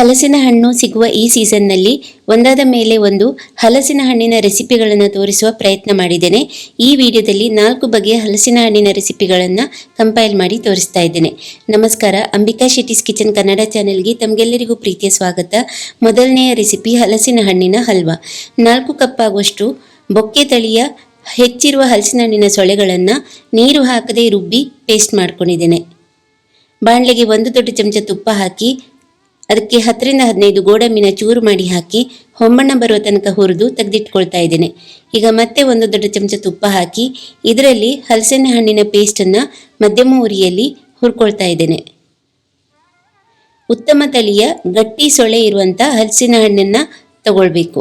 ಹಲಸಿನ ಹಣ್ಣು ಸಿಗುವ ಈ ಸೀಸನ್ನಲ್ಲಿ ಒಂದಾದ ಮೇಲೆ ಒಂದು ಹಲಸಿನ ಹಣ್ಣಿನ ರೆಸಿಪಿಗಳನ್ನು ತೋರಿಸುವ ಪ್ರಯತ್ನ ಮಾಡಿದ್ದೇನೆ. ಈ ವಿಡಿಯೋದಲ್ಲಿ ನಾಲ್ಕು ಬಗೆಯ ಹಲಸಿನ ಹಣ್ಣಿನ ರೆಸಿಪಿಗಳನ್ನು ಕಂಪೈಲ್ ಮಾಡಿ ತೋರಿಸ್ತಾ ಇದ್ದೇನೆ. ನಮಸ್ಕಾರ, ಅಂಬಿಕಾ ಶೆಟ್ಟಿಸ್ ಕಿಚನ್ ಕನ್ನಡ ಚಾನೆಲ್ಗೆ ತಮಗೆಲ್ಲರಿಗೂ ಪ್ರೀತಿಯ ಸ್ವಾಗತ. ಮೊದಲನೆಯ ರೆಸಿಪಿ ಹಲಸಿನ ಹಣ್ಣಿನ ಹಲ್ವಾ. ನಾಲ್ಕು ಕಪ್ ಆಗುವಷ್ಟು ಬೊಕ್ಕೆ ತಳಿಯ ಹೆಚ್ಚಿರುವ ಹಲಸಿನ ಹಣ್ಣಿನ ಸೊಳೆಗಳನ್ನು ನೀರು ಹಾಕದೆ ರುಬ್ಬಿ ಪೇಸ್ಟ್ ಮಾಡ್ಕೊಂಡಿದ್ದೇನೆ. ಬಾಣಲೆಗೆ ಒಂದು ದೊಡ್ಡ ಚಮಚ ತುಪ್ಪ ಹಾಕಿ ಅದಕ್ಕೆ ಹತ್ತರಿಂದ ಹದಿನೈದು ಗೋಡಂಬಿನ ಚೂರು ಮಾಡಿ ಹಾಕಿ ಹೊಂಬಣ್ಣ ಬರುವ ತನಕ ಹುರಿದು ತೆಗೆದಿಟ್ಕೊಳ್ತಾ ಇದ್ದೇನೆ. ಈಗ ಮತ್ತೆ ಒಂದು ದೊಡ್ಡ ಚಮಚ ತುಪ್ಪ ಹಾಕಿ ಇದರಲ್ಲಿ ಹಲಸಿನ ಹಣ್ಣಿನ ಪೇಸ್ಟನ್ನು ಮಧ್ಯಮ ಉರಿಯಲ್ಲಿ ಹುರ್ಕೊಳ್ತಾ ಇದ್ದೇನೆ. ಉತ್ತಮ ತಳಿಯ ಗಟ್ಟಿ ಸೊಳೆ ಇರುವಂಥ ಹಲಸಿನ ಹಣ್ಣನ್ನು ತಗೊಳ್ಬೇಕು.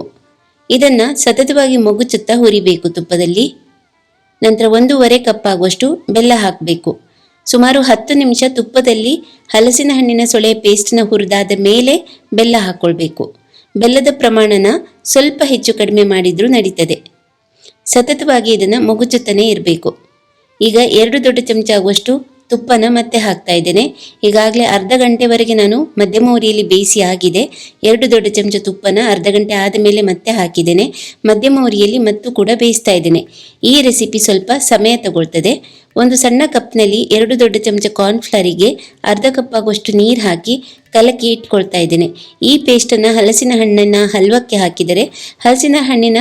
ಇದನ್ನು ಸತತವಾಗಿ ಮಗುಚುತ್ತಾ ಹುರಿಬೇಕು ತುಪ್ಪದಲ್ಲಿ. ನಂತರ ಒಂದೂವರೆ ಕಪ್ ಆಗುವಷ್ಟು ಬೆಲ್ಲ ಹಾಕಬೇಕು. ಸುಮಾರು ಹತ್ತು ನಿಮಿಷ ತುಪ್ಪದಲ್ಲಿ ಹಲಸಿನ ಹಣ್ಣಿನ ಸೊಳೆ ಪೇಸ್ಟ್ನ ಹುರಿದಾದ ಮೇಲೆ ಬೆಲ್ಲ ಹಾಕ್ಕೊಳ್ಬೇಕು ಬೆಲ್ಲದ ಪ್ರಮಾಣನ ಸ್ವಲ್ಪ ಹೆಚ್ಚು ಕಡಿಮೆ ಮಾಡಿದ್ರೂ ನಡೀತದೆ. ಸತತವಾಗಿ ಇದನ್ನು ಮಗುಚುತ್ತಲೇ ಇರಬೇಕು. ಈಗ ಎರಡು ದೊಡ್ಡ ಚಮಚ ಆಗುವಷ್ಟು ತುಪ್ಪನ ಮತ್ತೆ ಹಾಕ್ತಾ ಇದ್ದೇನೆ. ಈಗಾಗಲೇ ಅರ್ಧ ಗಂಟೆವರೆಗೆ ನಾನು ಮಧ್ಯಮ ಉರಿಯಲ್ಲಿ ಬೇಯಿಸಿ ಆಗಿದೆ. ಎರಡು ದೊಡ್ಡ ಚಮಚ ತುಪ್ಪನ ಅರ್ಧ ಗಂಟೆ ಆದ ಮೇಲೆ ಮತ್ತೆ ಹಾಕಿದ್ದೇನೆ. ಮಧ್ಯಮ ಉರಿಯಲ್ಲಿ ಮತ್ತು ಕೂಡ ಬೇಯಿಸ್ತಾ ಇದ್ದೇನೆ. ಈ ರೆಸಿಪಿ ಸ್ವಲ್ಪ ಸಮಯ ತಗೊಳ್ತದೆ. ಒಂದು ಸಣ್ಣ ಕಪ್ನಲ್ಲಿ ಎರಡು ದೊಡ್ಡ ಚಮಚ ಕಾರ್ನ್ಫ್ಲರಿಗೆ ಅರ್ಧ ಕಪ್ ಆಗುವಷ್ಟು ನೀರು ಹಾಕಿ ಕಲಕಿ ಇಟ್ಕೊಳ್ತಾ ಇದ್ದೇನೆ. ಈ ಪೇಸ್ಟನ್ನು ಹಲಸಿನ ಹಣ್ಣನ್ನು ಹಲ್ವಕ್ಕೆ ಹಾಕಿದರೆ ಹಲಸಿನ ಹಣ್ಣಿನ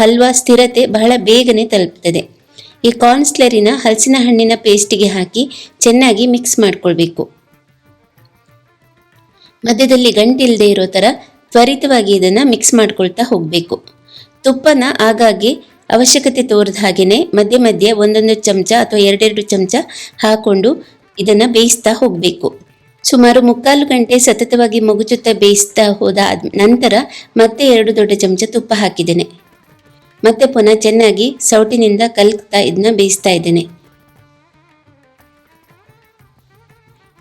ಹಲ್ವಾ ಸ್ಥಿರತೆ ಬಹಳ ಬೇಗನೆ ತಲುಪ್ತದೆ. ಈ ಕಾರ್ನ್ಸ್ಲರಿನ ಹಲಸಿನ ಹಣ್ಣಿನ ಪೇಸ್ಟಿಗೆ ಹಾಕಿ ಚೆನ್ನಾಗಿ ಮಿಕ್ಸ್ ಮಾಡ್ಕೊಳ್ಬೇಕು. ಮಧ್ಯದಲ್ಲಿ ಗಂಟಿಲ್ಲದೆ ಇರೋ ಥರ ತ್ವರಿತವಾಗಿ ಇದನ್ನು ಮಿಕ್ಸ್ ಮಾಡ್ಕೊಳ್ತಾ ಹೋಗಬೇಕು. ತುಪ್ಪನ ಆಗಾಗ್ಗೆ ಅವಶ್ಯಕತೆ ತೋರಿದ ಹಾಗೆಯೇ ಮಧ್ಯೆ ಮಧ್ಯೆ ಒಂದೊಂದು ಚಮಚ ಅಥವಾ ಎರಡೆರಡು ಚಮಚ ಹಾಕ್ಕೊಂಡು ಇದನ್ನು ಬೇಯಿಸ್ತಾ ಹೋಗಬೇಕು. ಸುಮಾರು ಮುಕ್ಕಾಲು ಗಂಟೆ ಸತತವಾಗಿ ಮಗುಚುತ್ತಾ ಬೇಯಿಸ್ತಾ ಹೋದ ನಂತರ ಮತ್ತೆ ಎರಡು ದೊಡ್ಡ ಚಮಚ ತುಪ್ಪ ಹಾಕಿದ್ದೇನೆ. ಮತ್ತೆ ಪುನಃ ಚೆನ್ನಾಗಿ ಸೌಟಿನಿಂದ ಕಲ್ಕ್ತಾ ಇದನ್ನ ಬೇಯಿಸ್ತಾ ಇದ್ದೇನೆ.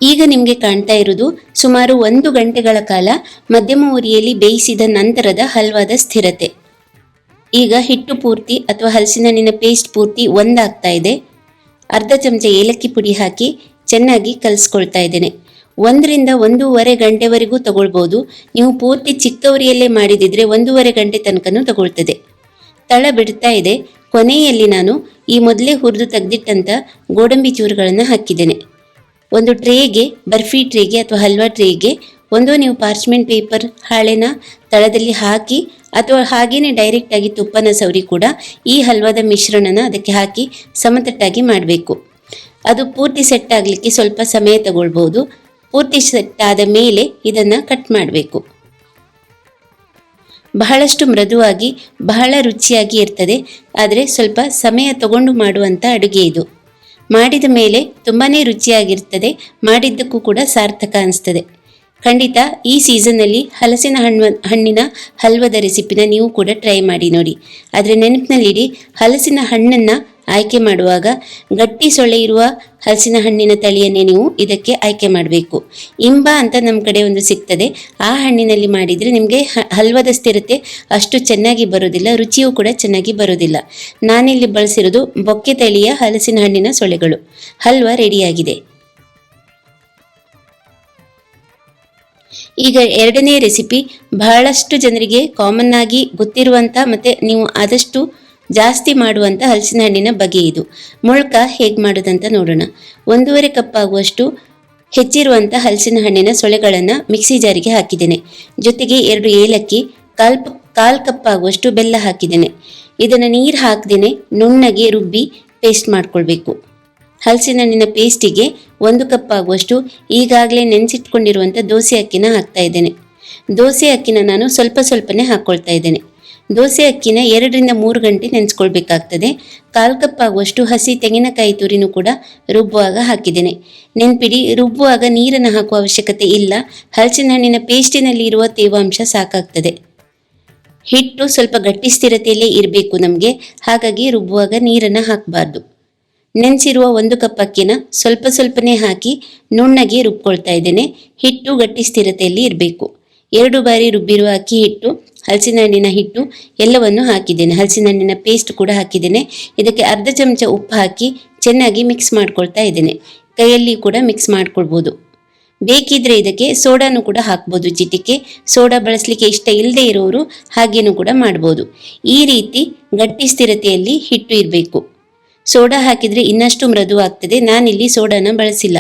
ಈಗ ನಿಮಗೆ ಕಾಣ್ತಾ ಇರುವುದು ಸುಮಾರು ಒಂದು ಗಂಟೆಗಳ ಕಾಲ ಮಧ್ಯಮ ಉರಿಯಲ್ಲಿ ಬೇಯಿಸಿದ ನಂತರದ ಹಲ್ವಾದ ಸ್ಥಿರತೆ. ಈಗ ಹಿಟ್ಟು ಪೂರ್ತಿ ಅಥವಾ ಹಲಸಿನ ಪೇಸ್ಟ್ ಪೂರ್ತಿ ಒಂದಾಗ್ತಾ ಇದೆ. ಅರ್ಧ ಚಮಚ ಏಲಕ್ಕಿ ಪುಡಿ ಹಾಕಿ ಚೆನ್ನಾಗಿ ಕಲಿಸ್ಕೊಳ್ತಾ ಇದ್ದೇನೆ. ಒಂದರಿಂದ ಒಂದೂವರೆ ಗಂಟೆವರೆಗೂ ತಗೊಳ್ಬೋದು. ನೀವು ಪೂರ್ತಿ ಚಿಕ್ಕವರಿಯಲ್ಲೇ ಮಾಡಿದಿದ್ರೆ ಒಂದೂವರೆ ಗಂಟೆ ತನಕನೂ ತಗೊಳ್ತದೆ. ತಳ ಬಿಡ್ತಾ ಇದೆ. ಕೊನೆಯಲ್ಲಿ ನಾನು ಈ ಮೊದಲೇ ಹುರಿದು ತೆಗೆದಿಟ್ಟಂಥ ಗೋಡಂಬಿ ಚೂರುಗಳನ್ನು ಹಾಕಿದ್ದೇನೆ. ಒಂದು ಟ್ರೇಗೆ, ಬರ್ಫಿ ಟ್ರೇಗೆ ಅಥವಾ ಹಲ್ವಾ ಟ್ರೇಗೆ ಒಂದು ನೀವು ಪಾರ್ಚ್ಮೆಂಟ್ ಪೇಪರ್ ಹಾಳೆನ ತಳದಲ್ಲಿ ಹಾಕಿ ಅಥವಾ ಹಾಗೇನೆ ಡೈರೆಕ್ಟಾಗಿ ತುಪ್ಪನ ಸವರಿ ಕೂಡ ಈ ಹಲ್ವಾದ ಮಿಶ್ರಣನ ಅದಕ್ಕೆ ಹಾಕಿ ಸಮತಟ್ಟಾಗಿ ಮಾಡಬೇಕು. ಅದು ಪೂರ್ತಿ ಸೆಟ್ ಆಗಲಿಕ್ಕೆ ಸ್ವಲ್ಪ ಸಮಯ ತಗೊಳ್ಬೋದು ಪೂರ್ತಿ ಸೆಟ್ ಆದ ಮೇಲೆ ಇದನ್ನು ಕಟ್ ಮಾಡಬೇಕು. ಬಹಳಷ್ಟು ಮೃದುವಾಗಿ, ಬಹಳ ರುಚಿಯಾಗಿ ಇರ್ತದೆ. ಆದರೆ ಸ್ವಲ್ಪ ಸಮಯ ತಗೊಂಡು ಮಾಡುವಂಥ ಅಡುಗೆ ಇದು. ಮಾಡಿದ ಮೇಲೆ ತುಂಬಾ ರುಚಿಯಾಗಿರ್ತದೆ. ಮಾಡಿದ್ದಕ್ಕೂ ಕೂಡ ಸಾರ್ಥಕ ಅನಿಸ್ತದೆ. ಖಂಡಿತ ಈ ಸೀಸನ್ನಲ್ಲಿ ಹಲಸಿನ ಹಣ್ಣು, ಹಣ್ಣಿನ ಹಲ್ವದ ರೆಸಿಪಿನ ನೀವು ಕೂಡ ಟ್ರೈ ಮಾಡಿ ನೋಡಿ. ಆದರೆ ನೆನಪಿನಲ್ಲಿಡಿ, ಹಲಸಿನ ಹಣ್ಣನ್ನು ಆಯ್ಕೆ ಮಾಡುವಾಗ ಗಟ್ಟಿ ಸೊಳ್ಳೆ ಇರುವ ಹಲಸಿನ ಹಣ್ಣಿನ ತಳಿಯನ್ನೇ ನೀವು ಇದಕ್ಕೆ ಆಯ್ಕೆ ಮಾಡಬೇಕು. ಇಂಬ ಅಂತ ನಮ್ಮ ಕಡೆ ಒಂದು ಸಿಗ್ತದೆ. ಆ ಹಣ್ಣಿನಲ್ಲಿ ಮಾಡಿದರೆ ನಿಮಗೆ ಹಲ್ವದ ಸ್ಥಿರತೆ ಅಷ್ಟು ಚೆನ್ನಾಗಿ ಬರೋದಿಲ್ಲ, ರುಚಿಯೂ ಕೂಡ ಚೆನ್ನಾಗಿ ಬರೋದಿಲ್ಲ. ನಾನಿಲ್ಲಿ ಬಳಸಿರೋದು ಬೊಕ್ಕೆ ತಳಿಯ ಹಲಸಿನ ಹಣ್ಣಿನ ಸೊಳ್ಳೆಗಳು. ಹಲ್ವ ರೆಡಿಯಾಗಿದೆ. ಈಗ ಎರಡನೇ ರೆಸಿಪಿ, ಬಹಳಷ್ಟು ಜನರಿಗೆ ಕಾಮನ್ ಆಗಿ ಗೊತ್ತಿರುವಂಥ ಮತ್ತು ನೀವು ಆದಷ್ಟು ಜಾಸ್ತಿ ಮಾಡುವಂಥ ಹಲಸಿನ ಹಣ್ಣಿನ ಬಗೆ ಇದು. ಮೊಳ್ಕ ಹೇಗೆ ಮಾಡೋದಂತ ನೋಡೋಣ. ಒಂದೂವರೆ ಕಪ್ ಆಗುವಷ್ಟು ಹೆಚ್ಚಿರುವಂಥ ಹಲಸಿನ ಹಣ್ಣಿನ ಸೊಳೆಗಳನ್ನು ಮಿಕ್ಸಿ ಜಾರಿಗೆ ಹಾಕಿದ್ದೇನೆ. ಜೊತೆಗೆ ಎರಡು ಏಲಕ್ಕಿ, ಕಾಲ್ ಕಾಲು ಕಪ್ ಆಗುವಷ್ಟು ಬೆಲ್ಲ ಹಾಕಿದ್ದೇನೆ. ಇದನ್ನು ನೀರು ಹಾಕ್ದೇನೆ ನುಣ್ಣಗೆ ರುಬ್ಬಿ ಪೇಸ್ಟ್ ಮಾಡ್ಕೊಳ್ಬೇಕು. ಹಲಸಿನ ಹಣ್ಣಿನ ಪೇಸ್ಟಿಗೆ ಒಂದು ಕಪ್ ಆಗುವಷ್ಟು ಈಗಾಗಲೇ ನೆನೆಸಿಟ್ಕೊಂಡಿರುವಂಥ ದೋಸೆ ಅಕ್ಕಿನ ಹಾಕ್ತಾ ಇದ್ದೇನೆ. ದೋಸೆ ಅಕ್ಕಿನ ನಾನು ಸ್ವಲ್ಪ ಸ್ವಲ್ಪನೇ ಹಾಕ್ಕೊಳ್ತಾ ಇದ್ದೇನೆ. ದೋಸೆ ಅಕ್ಕಿನ ಎರಡರಿಂದ ಮೂರು ಗಂಟೆ ನೆನೆಸ್ಕೊಳ್ಬೇಕಾಗ್ತದೆ. ಕಾಲು ಕಪ್ ಆಗುವಷ್ಟು ಹಸಿ ತೆಂಗಿನಕಾಯಿ ತುರಿನೂ ಕೂಡ ರುಬ್ಬುವಾಗ ಹಾಕಿದ್ದೇನೆ. ನೆನ್ಪಿಡಿ, ರುಬ್ಬುವಾಗ ನೀರನ್ನು ಹಾಕುವ ಅವಶ್ಯಕತೆ ಇಲ್ಲ. ಹಲಸಿನ ಹಣ್ಣಿನ ಪೇಸ್ಟಿನಲ್ಲಿ ಇರುವ ತೇವಾಂಶ ಸಾಕಾಗ್ತದೆ. ಹಿಟ್ಟು ಸ್ವಲ್ಪ ಗಟ್ಟಿ ಸ್ಥಿರತೆಯಲ್ಲೇ ಇರಬೇಕು ನಮಗೆ. ಹಾಗಾಗಿ ರುಬ್ಬುವಾಗ ನೀರನ್ನು ಹಾಕಬಾರ್ದು. ನೆನೆಸಿರುವ ಒಂದು ಕಪ್ ಅಕ್ಕಿನ ಸ್ವಲ್ಪ ಸ್ವಲ್ಪನೇ ಹಾಕಿ ನುಣ್ಣಗೆ ರುಬ್ಕೊಳ್ತಾ ಇದ್ದೇನೆ. ಹಿಟ್ಟು ಗಟ್ಟಿ ಸ್ಥಿರತೆಯಲ್ಲಿ ಇರಬೇಕು. ಎರಡು ಬಾರಿ ರುಬ್ಬಿರುವ ಅಕ್ಕಿ ಹಿಟ್ಟು ಹಲಸಿನ ಹಣ್ಣಿನ ಹಿಟ್ಟು ಎಲ್ಲವನ್ನು ಹಾಕಿದ್ದೇನೆ. ಹಲಸಿನ ಹಣ್ಣಿನ ಪೇಸ್ಟ್ ಕೂಡ ಹಾಕಿದ್ದೇನೆ. ಇದಕ್ಕೆ ಅರ್ಧ ಚಮಚ ಉಪ್ಪು ಹಾಕಿ ಚೆನ್ನಾಗಿ ಮಿಕ್ಸ್ ಮಾಡ್ಕೊಳ್ತಾ ಇದ್ದೇನೆ. ಕೈಯಲ್ಲಿ ಕೂಡ ಮಿಕ್ಸ್ ಮಾಡ್ಕೊಳ್ಬೋದು. ಬೇಕಿದ್ರೆ ಇದಕ್ಕೆ ಸೋಡಾನು ಕೂಡ ಹಾಕ್ಬೋದು. ಚಿಟಿಕೆ, ಸೋಡಾ ಬಳಸಲಿಕ್ಕೆ ಇಷ್ಟ ಇಲ್ಲದೆ ಇರೋರು ಹಾಗೇನೂ ಕೂಡ ಮಾಡ್ಬೋದು. ಈ ರೀತಿ ಗಟ್ಟಿ ಸ್ಥಿರತೆಯಲ್ಲಿ ಹಿಟ್ಟು ಇರಬೇಕು. ಸೋಡಾ ಹಾಕಿದರೆ ಇನ್ನಷ್ಟು ಮೃದು ಆಗ್ತದೆ ನಾನಿಲ್ಲಿ ಸೋಡಾನ ಬಳಸಿಲ್ಲ.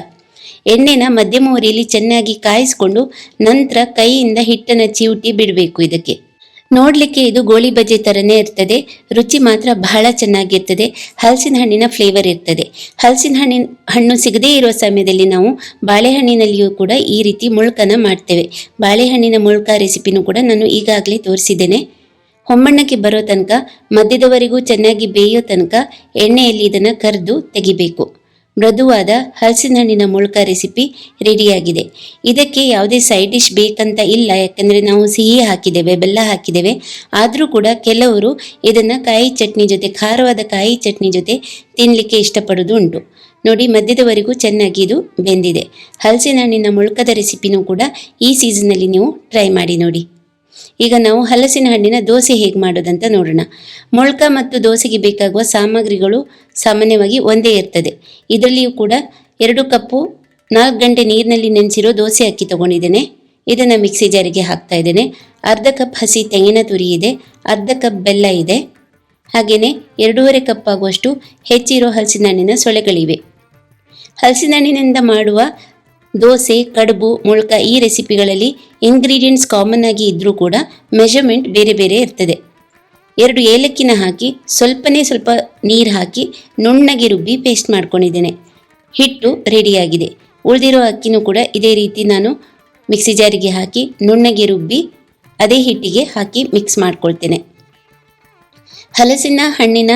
ಎಣ್ಣೆನ ಮಧ್ಯಮ ಉರಿಯಲ್ಲಿ ಚೆನ್ನಾಗಿ ಕಾಯಿಸಿಕೊಂಡು ನಂತರ ಕೈಯಿಂದ ಹಿಟ್ಟನ್ನು ಚಿವುಟಿ ಬಿಡಬೇಕು ಇದಕ್ಕೆ. ನೋಡಲಿಕ್ಕೆ ಇದು ಗೋಳಿ ಬಜೆ ಥರನೇ ಇರ್ತದೆ. ರುಚಿ ಮಾತ್ರ ಬಹಳ ಚೆನ್ನಾಗಿರ್ತದೆ. ಹಲಸಿನ ಹಣ್ಣಿನ ಫ್ಲೇವರ್ ಇರ್ತದೆ. ಹಲಸಿನ ಹಣ್ಣಿನ ಹಣ್ಣು ಸಿಗದೇ ಇರೋ ಸಮಯದಲ್ಲಿ ನಾವು ಬಾಳೆಹಣ್ಣಿನಲ್ಲಿಯೂ ಕೂಡ ಈ ರೀತಿ ಮುಳ್ಕನ ಮಾಡ್ತೇವೆ. ಬಾಳೆಹಣ್ಣಿನ ಮುಳ್ಕ ರೆಸಿಪಿನೂ ಕೂಡ ನಾನು ಈಗಾಗಲೇ ತೋರಿಸಿದ್ದೇನೆ. ಹೊಮ್ಮಣ್ಣಕ್ಕೆ ಬರೋ ತನಕ, ಮಧ್ಯದವರೆಗೂ ಚೆನ್ನಾಗಿ ಬೇಯೋ ತನಕ ಎಣ್ಣೆಯಲ್ಲಿ ಇದನ್ನು ಕರೆದು ತೆಗಿಬೇಕು. ಮೃದುವಾದ ಹಲಸಿನ ಹಣ್ಣಿನ ಮುಳ್ಕ ರೆಸಿಪಿ ರೆಡಿಯಾಗಿದೆ. ಇದಕ್ಕೆ ಯಾವುದೇ ಸೈಡ್ ಡಿಶ್ ಬೇಕಂತ ಇಲ್ಲ, ಯಾಕಂದರೆ ನಾವು ಸಿಹಿ ಹಾಕಿದ್ದೇವೆ, ಬೆಲ್ಲ ಹಾಕಿದ್ದೇವೆ. ಆದರೂ ಕೂಡ ಕೆಲವರು ಇದನ್ನು ಕಾಯಿ ಚಟ್ನಿ ಜೊತೆ, ಖಾರವಾದ ಕಾಯಿ ಚಟ್ನಿ ಜೊತೆ ತಿನ್ನಲಿಕ್ಕೆ ಇಷ್ಟಪಡೋದು ಉಂಟು. ನೋಡಿ, ಮಧ್ಯದವರೆಗೂ ಚೆನ್ನಾಗಿ ಇದು ಬೆಂದಿದೆ. ಹಲಸಿನ ಹಣ್ಣಿನ ಮುಳ್ಕದ ರೆಸಿಪಿನೂ ಕೂಡ ಈ ಸೀಸನ್ನಲ್ಲಿ ನೀವು ಟ್ರೈ ಮಾಡಿ ನೋಡಿ. ಈಗ ನಾವು ಹಲಸಿನ ಹಣ್ಣಿನ ದೋಸೆ ಹೇಗೆ ಮಾಡೋದಂತ ನೋಡೋಣ. ಮೊಳ್ಕ ಮತ್ತು ದೋಸೆಗೆ ಬೇಕಾಗುವ ಸಾಮಗ್ರಿಗಳು ಸಾಮಾನ್ಯವಾಗಿ ಒಂದೇ ಇರ್ತದೆ. ಇದರಲ್ಲಿಯೂ ಕೂಡ ಎರಡು ಕಪ್ಪು, ನಾಲ್ಕು ಗಂಟೆ ನೀರಿನಲ್ಲಿ ನೆನೆಸಿರೋ ದೋಸೆ ಅಕ್ಕಿ ತಗೊಂಡಿದ್ದೇನೆ. ಇದನ್ನು ಮಿಕ್ಸಿ ಜಾರಿಗೆ ಹಾಕ್ತಾ ಇದ್ದೇನೆ. ಅರ್ಧ ಕಪ್ ಹಸಿ ತೆಂಗಿನ ತುರಿ ಇದೆ, ಅರ್ಧ ಕಪ್ ಬೆಲ್ಲ ಇದೆ. ಹಾಗೆಯೇ ಎರಡೂವರೆ ಕಪ್ ಆಗುವಷ್ಟು ಹೆಚ್ಚಿರೋ ಹಲಸಿನ ಹಣ್ಣಿನ ಸೊಳೆಗಳಿವೆ ಹಲಸಿನ ಹಣ್ಣಿನಿಂದ ಮಾಡುವ ದೋಸೆ, ಕಡುಬು, ಮುಳ್ಕ ಈ ರೆಸಿಪಿಗಳಲ್ಲಿ ಇಂಗ್ರೀಡಿಯೆಂಟ್ಸ್ ಕಾಮನ್ ಆಗಿ ಇದ್ದರೂ ಕೂಡ ಮೆಷರ್ಮೆಂಟ್ ಬೇರೆ ಬೇರೆ ಇರ್ತದೆ. ಎರಡು ಏಲಕ್ಕಿನ ಹಾಕಿ ಸ್ವಲ್ಪನೇ ಸ್ವಲ್ಪ ನೀರು ಹಾಕಿ ನುಣ್ಣಗೆ ರುಬ್ಬಿ ಪೇಸ್ಟ್ ಮಾಡ್ಕೊಂಡಿದ್ದೇನೆ. ಹಿಟ್ಟು ರೆಡಿಯಾಗಿದೆ ಉಳಿದಿರೋ ಅಕ್ಕಿನೂ ಕೂಡ ಇದೇ ರೀತಿ ನಾನು ಮಿಕ್ಸಿ ಜಾರಿಗೆ ಹಾಕಿ ನುಣ್ಣಗೆ ರುಬ್ಬಿ ಅದೇ ಹಿಟ್ಟಿಗೆ ಹಾಕಿ ಮಿಕ್ಸ್ ಮಾಡ್ಕೊಳ್ತೇನೆ. ಹಲಸಿನ ಹಣ್ಣಿನ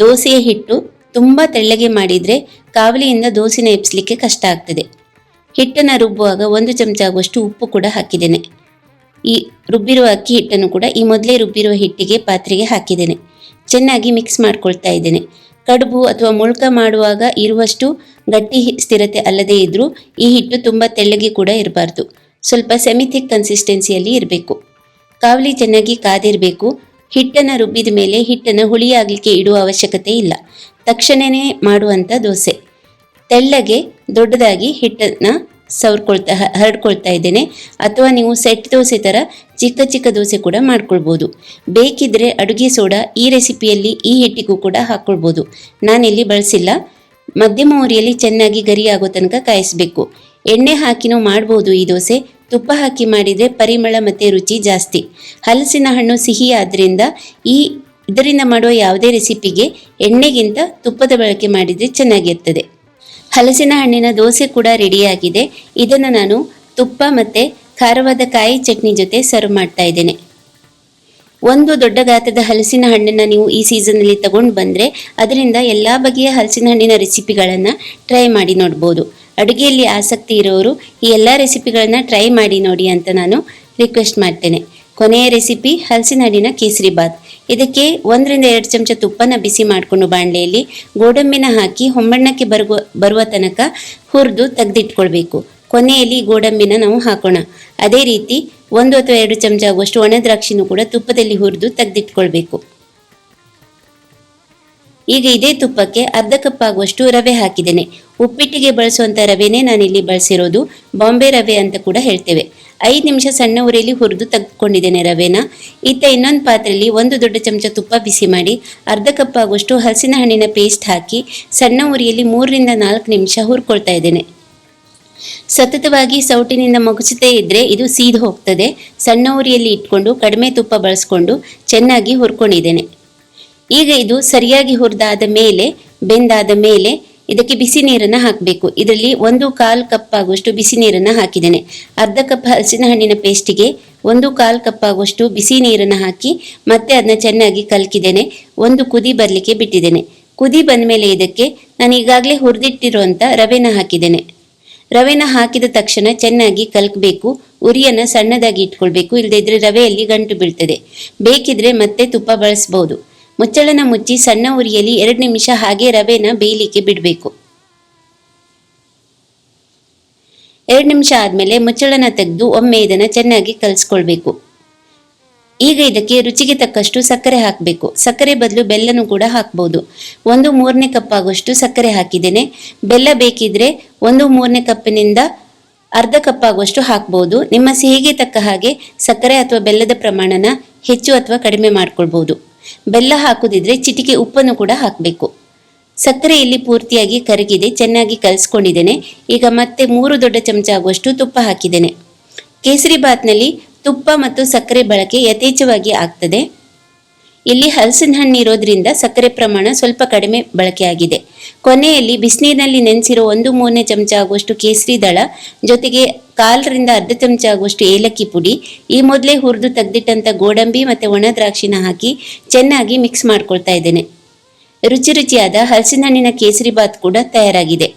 ದೋಸೆಯ ಹಿಟ್ಟು ತುಂಬ ತೆಳ್ಳಗೆ ಮಾಡಿದರೆ ಕಾವಲಿಯಿಂದ ದೋಸೆನ ಎಬ್ಸಲಿಕ್ಕೆ ಕಷ್ಟ ಆಗ್ತದೆ. ಹಿಟ್ಟನ್ನು ರುಬ್ಬುವಾಗ ಒಂದು ಚಮಚ ಆಗುವಷ್ಟು ಉಪ್ಪು ಕೂಡ ಹಾಕಿದ್ದೇನೆ. ಈ ರುಬ್ಬಿರುವ ಅಕ್ಕಿ ಹಿಟ್ಟನ್ನು ಕೂಡ ಈ ಮೊದಲೇ ರುಬ್ಬಿರುವ ಹಿಟ್ಟಿಗೆ ಪಾತ್ರೆಗೆ ಹಾಕಿದ್ದೇನೆ. ಚೆನ್ನಾಗಿ ಮಿಕ್ಸ್ ಮಾಡ್ಕೊಳ್ತಾ ಇದ್ದೇನೆ. ಕಡುಬು ಅಥವಾ ಮುಳ್ಕ ಮಾಡುವಾಗ ಇರುವಷ್ಟು ಗಟ್ಟಿ ಸ್ಥಿರತೆ ಅಲ್ಲದೇ ಇದ್ದರೂ ಈ ಹಿಟ್ಟು ತುಂಬ ತೆಳ್ಳಗೆ ಕೂಡ ಇರಬಾರ್ದು. ಸ್ವಲ್ಪ ಸೆಮಿಥಿಕ್ ಕನ್ಸಿಸ್ಟೆನ್ಸಿಯಲ್ಲಿ ಇರಬೇಕು. ಕಾವಲಿ ಚೆನ್ನಾಗಿ ಕಾದಿರಬೇಕು. ಹಿಟ್ಟನ್ನು ರುಬ್ಬಿದ ಮೇಲೆ ಹಿಟ್ಟನ್ನು ಹುಳಿಯಾಗಲಿಕ್ಕೆ ಇಡುವ ಅವಶ್ಯಕತೆ ಇಲ್ಲ. ತಕ್ಷಣವೇ ಮಾಡುವಂಥ ದೋಸೆ. ತೆಳ್ಳಗೆ ದೊಡ್ಡದಾಗಿ ಹಿಟ್ಟನ್ನು ಸವರ್ಕೊಳ್ತಾ, ಹರಡ್ಕೊಳ್ತಾ ಇದ್ದೇನೆ. ಅಥವಾ ನೀವು ಸೆಟ್ ದೋಸೆ ಥರ ಚಿಕ್ಕ ಚಿಕ್ಕ ದೋಸೆ ಕೂಡ ಮಾಡ್ಕೊಳ್ಬೋದು. ಬೇಕಿದ್ರೆ ಅಡುಗೆ ಸೋಡಾ ಈ ರೆಸಿಪಿಯಲ್ಲಿ ಈ ಹಿಟ್ಟಿಗೂ ಕೂಡ ಹಾಕ್ಕೊಳ್ಬೋದು ನಾನಿಲ್ಲಿ ಬಳಸಿಲ್ಲ. ಮಧ್ಯಮ ಉರಿಯಲ್ಲಿ ಚೆನ್ನಾಗಿ ಗರಿಯಾಗೋ ತನಕ ಕಾಯಿಸಬೇಕು. ಎಣ್ಣೆ ಹಾಕಿನೂ ಮಾಡ್ಬೋದು ಈ ದೋಸೆ. ತುಪ್ಪ ಹಾಕಿ ಮಾಡಿದರೆ ಪರಿಮಳ ಮತ್ತು ರುಚಿ ಜಾಸ್ತಿ. ಹಲಸಿನ ಹಣ್ಣು ಸಿಹಿ ಆದ್ದರಿಂದ ಈ ಇದರಿಂದ ಮಾಡುವ ಯಾವುದೇ ರೆಸಿಪಿಗೆ ಎಣ್ಣೆಗಿಂತ ತುಪ್ಪದ ಬಳಕೆ ಮಾಡಿದರೆ ಚೆನ್ನಾಗಿರ್ತದೆ. ಹಲಸಿನ ಹಣ್ಣಿನ ದೋಸೆ ಕೂಡ ರೆಡಿಯಾಗಿದೆ. ಇದನ್ನು ನಾನು ತುಪ್ಪ ಮತ್ತು ಖಾರವಾದ ಕಾಯಿ ಚಟ್ನಿ ಜೊತೆ ಸರ್ವ್ ಮಾಡ್ತಾ ಇದ್ದೇನೆ. ಒಂದು ದೊಡ್ಡ ಗಾತ್ರದ ಹಲಸಿನ ಹಣ್ಣನ್ನು ನೀವು ಈ ಸೀಸನ್ನಲ್ಲಿ ತಗೊಂಡು ಬಂದರೆ ಅದರಿಂದ ಎಲ್ಲ ಬಗೆಯ ಹಲಸಿನ ಹಣ್ಣಿನ ರೆಸಿಪಿಗಳನ್ನು ಟ್ರೈ ಮಾಡಿ ನೋಡ್ಬೋದು. ಅಡುಗೆಯಲ್ಲಿ ಆಸಕ್ತಿ ಇರೋರು ಈ ಎಲ್ಲ ರೆಸಿಪಿಗಳನ್ನು ಟ್ರೈ ಮಾಡಿ ನೋಡಿ ಅಂತ ನಾನು ರಿಕ್ವೆಸ್ಟ್ ಮಾಡ್ತೇನೆ. ಕೊನೆಯ ರೆಸಿಪಿ ಹಲಸಿನ ಹಣ್ಣಿನ ಕೇಸರಿ ಬಾತ್. ಇದಕ್ಕೆ ಒಂದರಿಂದ ಎರಡು ಚಮಚ ತುಪ್ಪನ ಬಿಸಿ ಮಾಡಿಕೊಂಡು ಬಾಣಲೆಯಲ್ಲಿ ಗೋಡಂಬಿನ ಹಾಕಿ ಹೊಂಬಣ್ಣಕ್ಕೆ ಬರುವ ಬರುವ ತನಕ ಹುರಿದು ತೆಗೆದಿಟ್ಕೊಳ್ಬೇಕು. ಕೊನೆಯಲ್ಲಿ ಗೋಡಂಬಿನ ನಾವು ಹಾಕೋಣ. ಅದೇ ರೀತಿ ಒಂದು ಅಥವಾ ಎರಡು ಚಮಚ ಆಗುವಷ್ಟು ಒಣ ದ್ರಾಕ್ಷಿನೂ ಕೂಡ ತುಪ್ಪದಲ್ಲಿ ಹುರಿದು ತೆಗೆದಿಟ್ಕೊಳ್ಬೇಕು. ಈಗ ಇದೇ ತುಪ್ಪಕ್ಕೆ ಅರ್ಧ ಕಪ್ ಆಗುವಷ್ಟು ರವೆ ಹಾಕಿದ್ದೇನೆ. ಉಪ್ಪಿಟ್ಟಿಗೆ ಬಳಸುವಂಥ ರವೆನೇ ನಾನಿಲ್ಲಿ ಬಳಸಿರೋದು. ಬಾಂಬೆ ರವೆ ಅಂತ ಕೂಡ ಹೇಳ್ತೇವೆ. ಐದು ನಿಮಿಷ ಸಣ್ಣ ಉರಿಯಲ್ಲಿ ಹುರಿದು ತೆಗೆದುಕೊಂಡಿದ್ದೇನೆ ರವೆನ. ಇತ್ತ ಇನ್ನೊಂದು ಪಾತ್ರೆಯಲ್ಲಿ ಒಂದು ದೊಡ್ಡ ಚಮಚ ತುಪ್ಪ ಬಿಸಿ ಮಾಡಿ, ಅರ್ಧ ಕಪ್ ಆಗುವಷ್ಟು ಹಲಸಿನ ಹಣ್ಣಿನ ಪೇಸ್ಟ್ ಹಾಕಿ ಸಣ್ಣ ಉರಿಯಲ್ಲಿ ಮೂರರಿಂದ ನಾಲ್ಕು ನಿಮಿಷ ಹುರ್ಕೊಳ್ತಾ ಇದ್ದೇನೆ. ಸತತವಾಗಿ ಸೌಟಿನಿಂದ ಮಗುಚುತ್ತೇ ಇದ್ದರೆ ಇದು ಸೀದು ಹೋಗ್ತದೆ. ಸಣ್ಣ ಉರಿಯಲ್ಲಿ ಇಟ್ಕೊಂಡು ಕಡಿಮೆ ತುಪ್ಪ ಬಳಸ್ಕೊಂಡು ಚೆನ್ನಾಗಿ ಹುರ್ಕೊಂಡಿದ್ದೇನೆ. ಈಗ ಇದು ಸರಿಯಾಗಿ ಹುರಿದಾದ ಮೇಲೆ, ಬೆಂದಾದ ಮೇಲೆ ಇದಕ್ಕೆ ಬಿಸಿ ನೀರನ್ನು ಹಾಕಬೇಕು. ಇದರಲ್ಲಿ ಒಂದು ಕಾಲು ಕಪ್ ಆಗುವಷ್ಟು ಬಿಸಿ ನೀರನ್ನು ಹಾಕಿದ್ದೇನೆ. ಅರ್ಧ ಕಪ್ ಹಲಸಿನ ಹಣ್ಣಿನ ಪೇಸ್ಟಿಗೆ ಒಂದು ಕಾಲು ಕಪ್ ಆಗುವಷ್ಟು ಬಿಸಿ ನೀರನ್ನು ಹಾಕಿ ಮತ್ತೆ ಅದನ್ನ ಚೆನ್ನಾಗಿ ಕಲ್ಕಿದ್ದೇನೆ. ಒಂದು ಕುದಿ ಬರಲಿಕ್ಕೆ ಬಿಟ್ಟಿದ್ದೇನೆ. ಕುದಿ ಬಂದ ಮೇಲೆ ಇದಕ್ಕೆ ನಾನು ಈಗಾಗಲೇ ಹುರಿದಿಟ್ಟಿರುವಂಥ ರವೆನ ಹಾಕಿದ್ದೇನೆ. ರವೆನ ಹಾಕಿದ ತಕ್ಷಣ ಚೆನ್ನಾಗಿ ಕಲಕಬೇಕು. ಉರಿಯನ್ನು ಸಣ್ಣದಾಗಿ ಇಟ್ಕೊಳ್ಬೇಕು. ಇಲ್ಲದೇ ಇದ್ರೆ ರವೆಯಲ್ಲಿ ಗಂಟು ಬೀಳ್ತದೆ. ಬೇಕಿದ್ರೆ ಮತ್ತೆ ತುಪ್ಪ ಬಳಸ್ಬೋದು. ಮುಚ್ಚಳನ ಮುಚ್ಚಿ ಸಣ್ಣ ಉರಿಯಲ್ಲಿ ಎರಡು ನಿಮಿಷ ಹಾಗೆ ರವೆನ ಬೇಯಲಿಕ್ಕೆ ಬಿಡಬೇಕು. ಎರಡು ನಿಮಿಷ ಆದಮೇಲೆ ಮುಚ್ಚಳನ ತೆಗೆದು ಒಮ್ಮೆ ಇದನ್ನು ಚೆನ್ನಾಗಿ ಕಲಿಸ್ಕೊಳ್ಬೇಕು. ಈಗ ಇದಕ್ಕೆ ರುಚಿಗೆ ತಕ್ಕಷ್ಟು ಸಕ್ಕರೆ ಹಾಕಬೇಕು. ಸಕ್ಕರೆ ಬದಲು ಬೆಲ್ಲನೂ ಕೂಡ ಹಾಕ್ಬೋದು. ಒಂದು ಮೂರನೇ ಕಪ್ ಆಗುವಷ್ಟು ಸಕ್ಕರೆ ಹಾಕಿದ್ದೇನೆ. ಬೆಲ್ಲ ಬೇಕಿದ್ರೆ ಒಂದು ಮೂರನೇ ಕಪ್ಪಿನಿಂದ ಅರ್ಧ ಕಪ್ ಆಗುವಷ್ಟು ಹಾಕ್ಬೋದು. ನಿಮ್ಮ ಸಿಹಿಗೆ ತಕ್ಕ ಹಾಗೆ ಸಕ್ಕರೆ ಅಥವಾ ಬೆಲ್ಲದ ಪ್ರಮಾಣನ ಹೆಚ್ಚು ಅಥವಾ ಕಡಿಮೆ ಮಾಡ್ಕೊಳ್ಬೋದು. ಬೆಲ್ಲ ಹಾಕುದಿದ್ರೆ ಚಿಟಿಕೆ ಉಪ್ಪನ್ನು ಕೂಡ ಹಾಕಬೇಕು. ಸಕ್ಕರೆ ಇಲ್ಲಿ ಪೂರ್ತಿಯಾಗಿ ಕರಗಿದೆ, ಚೆನ್ನಾಗಿ ಕಲಸ್ಕೊಂಡಿದ್ದೇನೆ. ಈಗ ಮತ್ತೆ ಮೂರು ದೊಡ್ಡ ಚಮಚ ಆಗುವಷ್ಟು ತುಪ್ಪ ಹಾಕಿದ್ದೇನೆ. ಕೇಸರಿ ಬಾತ್ನಲ್ಲಿ ತುಪ್ಪ ಮತ್ತು ಸಕ್ಕರೆ ಬಳಕೆ ಯಥೇಚ್ಛವಾಗಿ ಆಗ್ತದೆ. ಇಲ್ಲಿ ಹಲಸಿನ ಹಣ್ಣು ಇರೋದ್ರಿಂದ ಸಕ್ಕರೆ ಪ್ರಮಾಣ ಸ್ವಲ್ಪ ಕಡಿಮೆ ಬಳಕೆಯಾಗಿದೆ ಕೊನೆಯಲ್ಲಿ ಬಿಸಿನೀರಿನಲ್ಲಿ ನೆನೆಸಿರೋ ಒಂದು ಮೂರನೇ ಚಮಚ ಆಗುವಷ್ಟು ಕೇಸರಿ ದಳ ಜೊತೆಗೆ ಕಾಲರಿಂದ ಅರ್ಧ ಚಮಚ ಆಗುವಷ್ಟು ಏಲಕ್ಕಿ ಪುಡಿ, ಈ ಮೊದಲೇ ಹುರಿದು ತೆಗೆದಿಟ್ಟಂಥ ಗೋಡಂಬಿ ಮತ್ತು ಒಣ ದ್ರಾಕ್ಷಿನ ಹಾಕಿ ಚೆನ್ನಾಗಿ ಮಿಕ್ಸ್ ಮಾಡ್ಕೊಳ್ತಾ ಇದ್ದೇನೆ. ರುಚಿ ರುಚಿಯಾದ ಹಲಸಿನ ಹಣ್ಣಿನ ಕೇಸರಿ ಬಾತ್ ಕೂಡ ತಯಾರಾಗಿದೆ.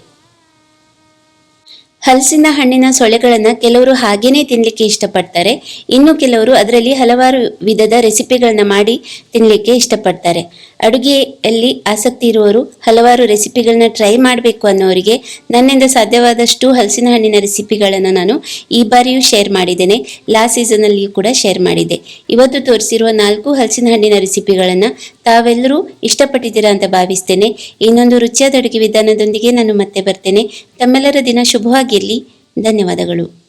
ಹಲಸಿನ ಹಣ್ಣಿನ ಸೊಳೆಗಳನ್ನು ಕೆಲವರು ಹಾಗೇನೇ ತಿನ್ನಲಿಕ್ಕೆ ಇಷ್ಟಪಡ್ತಾರೆ. ಇನ್ನು ಕೆಲವರು ಅದರಲ್ಲಿ ಹಲವಾರು ವಿಧದ ರೆಸಿಪಿಗಳನ್ನ ಮಾಡಿ ತಿನ್ನಲಿಕ್ಕೆ ಇಷ್ಟಪಡ್ತಾರೆ. ಅಡುಗೆಯಲ್ಲಿ ಆಸಕ್ತಿ ಇರುವವರು ಹಲವಾರು ರೆಸಿಪಿಗಳನ್ನ ಟ್ರೈ ಮಾಡಬೇಕು ಅನ್ನೋರಿಗೆ ನನ್ನಿಂದ ಸಾಧ್ಯವಾದಷ್ಟು ಹಲಸಿನ ಹಣ್ಣಿನ ರೆಸಿಪಿಗಳನ್ನು ನಾನು ಈ ಬಾರಿಯೂ ಶೇರ್ ಮಾಡಿದ್ದೇನೆ. ಲಾಸ್ಟ್ ಸೀಸನಲ್ಲಿಯೂ ಕೂಡ ಶೇರ್ ಮಾಡಿದ್ದೆ. ಇವತ್ತು ತೋರಿಸಿರುವ ನಾಲ್ಕು ಹಲಸಿನ ಹಣ್ಣಿನ ರೆಸಿಪಿಗಳನ್ನು ತಾವೆಲ್ಲರೂ ಇಷ್ಟಪಟ್ಟಿದ್ದೀರಾ ಅಂತ ಭಾವಿಸ್ತೇನೆ. ಇನ್ನೊಂದು ರುಚಿಯಾದ ಅಡುಗೆ ವಿಧಾನದೊಂದಿಗೆ ನಾನು ಮತ್ತೆ ಬರ್ತೇನೆ. ತಮ್ಮೆಲ್ಲರ ದಿನ ಶುಭವಾಗಿರಲಿ. ಧನ್ಯವಾದಗಳು.